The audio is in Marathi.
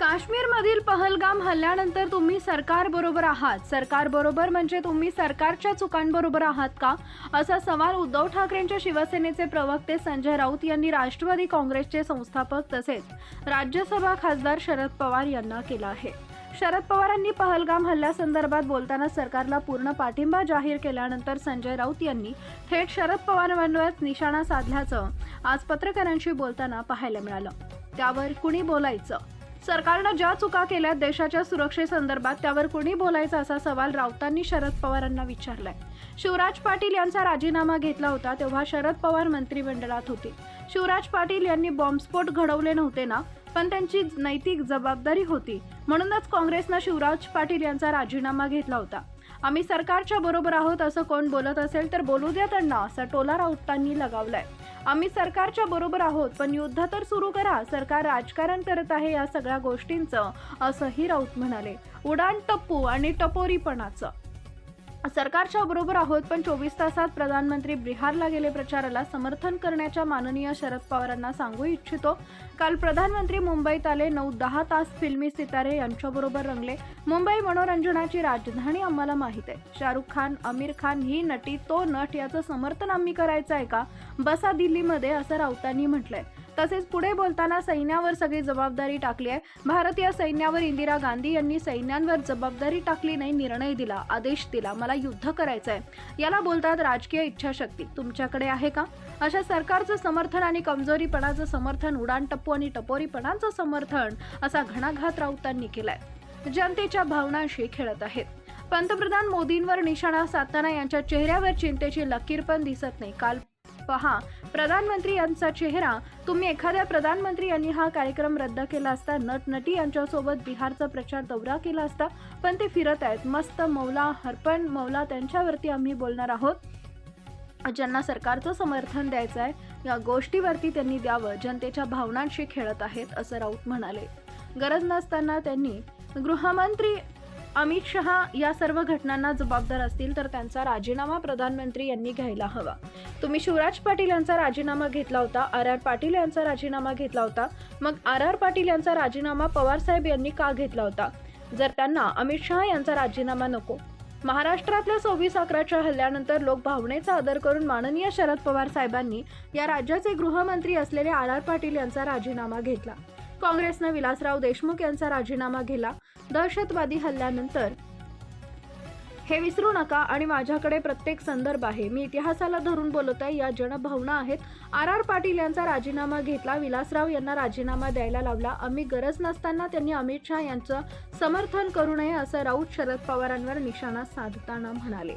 काश्मीरमधील पहलगाम हल्ल्यानंतर तुम्ही सरकारबरोबर आहात. सरकारबरोबर म्हणजे तुम्ही सरकारच्या चुकांबरोबर आहात का? असा सवाल उद्धव ठाकरेंच्या शिवसेनेचे प्रवक्ते संजय राऊत यांनी राष्ट्रवादी काँग्रेसचे संस्थापक तसेच राज्यसभा खासदार शरद पवार यांना केला आहे. शरद पवारांनी पहलगाम हल्ल्यासंदर्भात बोलताना सरकारला पूर्ण पाठिंबा जाहीर केल्यानंतर संजय राऊत यांनी थेट शरद पवारांवरच निशाणा साधल्याचं आज पत्रकारांशी बोलताना पाहायला मिळालं. त्यावर कुणी बोलायचं? सरकारनं ज्या चुका केल्यात देशाच्या सुरक्षेसंदर्भात त्यावर कुणी बोलायचा असा सवाल राऊतांनी शरद पवारांना विचारलाय. शिवराज पाटील यांचा राजीनामा घेतला होता तेव्हा शरद पवार मंत्रिमंडळात होते. शिवराज पाटील यांनी बॉम्बस्फोट घडवले नव्हते ना पण त्यांची नैतिक जबाबदारी होती. म्हणूनच काँग्रेसनं शिवराज पाटील यांचा राजीनामा घेतला होता. आम्ही सरकारच्या बरोबर आहोत असं कोण बोलत असेल तर बोलू द्या त्यांना असा टोला राऊतांनी लगावलाय. आम्ही सरकारच्या बरोबर आहोत पण युद्ध तर सुरू करा. सरकार राजकारण करत आहे या सगळ्या गोष्टींचं असंही राऊत म्हणाले. उडाण टप्पू आणि टपोरीपणाचं. सरकारच्या बरोबर आहोत पण चोवीस तासात प्रधानमंत्री बिहारला गेले प्रचाराला समर्थन करण्याच्या माननीय शरद पवारांना सांगू इच्छितो. काल प्रधानमंत्री मुंबईत आले नऊ दहा तास फिल्मी सितारे यांच्याबरोबर रंगले. मुंबई मनोरंजनाची राजधानी आम्हाला माहीत आहे. शाहरुख खान आमिर खान ही नटी तो नट याचं समर्थन आम्ही करायचं आहे का? बसा दिल्लीमध्ये असं राऊतांनी म्हटलंय. तसेच पुढे बोलताना सैन्यावर सगळी जबाबदारी टाकली आहे. भारतीय सैन्यावर इंदिरा गांधी यांनी सैन्यांवर जबाबदारी टाकली नाही निर्णय दिला आदेश दिला. मला युद्ध करायचं आहे याला बोलतात राजकीय इच्छाशक्ती. तुमच्याकडे आहे का? अशा सरकारचं समर्थन आणि कमजोरीपणाचं समर्थन उडाणटप्पू आणि टपोरीपणाचं समर्थन असा घणाघात राऊतांनी केलाय. जनतेच्या भावनांशी खेळत आहेत. पंतप्रधान मोदींवर निशाणा साधताना यांच्या चेहऱ्यावर चिंतेची लकीर पण दिसत नाही. काल पहा प्रधानमंत्री यांचा चेहरा तुम्ही एखाद्या प्रधानमंत्री यांनी हा कार्यक्रम रद्द केला असता नटनटी यांच्यासोबत बिहारचा प्रचार दौरा केला असता पण ते फिरत आहेत. मस्त मौला हरपण मौला त्यांच्यावरती आम्ही बोलणार आहोत. ज्यांना सरकारचं समर्थन द्यायचं आहे या गोष्टीवरती त्यांनी द्यावं. जनतेच्या भावनांशी खेळत आहेत असं राऊत म्हणाले. गरज नसताना त्यांनी गृहमंत्री अमित शहा या सर्व घटनांना जबाबदार असतील तर त्यांचा राजीनामा प्रधानमंत्री यांनी घ्यायला हवा. तुम्ही शिवराज पाटील यांचा राजीनामा घेतला होता आर आर पाटील यांचा राजीनामा घेतला होता मग आर आर पाटील यांचा राजीनामा पवार साहेब यांनी का घेतला होता? जर त्यांना अमित शहा यांचा राजीनामा नको? महाराष्ट्रातल्या सव्वीस अकराच्या हल्ल्यानंतर लोक भावनेचा आदर करून माननीय शरद पवार साहेबांनी या राज्याचे गृहमंत्री असलेले आर आर पाटील यांचा राजीनामा घेतला. काँग्रेसनं विलासराव देशमुख यांचा राजीनामा घेतला. दहशतवादी हल्ल्यानंतर. हे विसरू नका आणि माझ्याकडे प्रत्येक संदर्भ आहे. मी इतिहासाला धरून बोलत आहे. या जनभावना आहेत. आर आर पाटील यांचा राजीनामा घेतला. विलासराव यांना राजीनामा द्यायला लावला. आम्ही गरज नसताना त्यांनी अमित शहा यांचं समर्थन करू नये असं राऊत शरद पवारांवर निशाणा साधताना म्हणाले.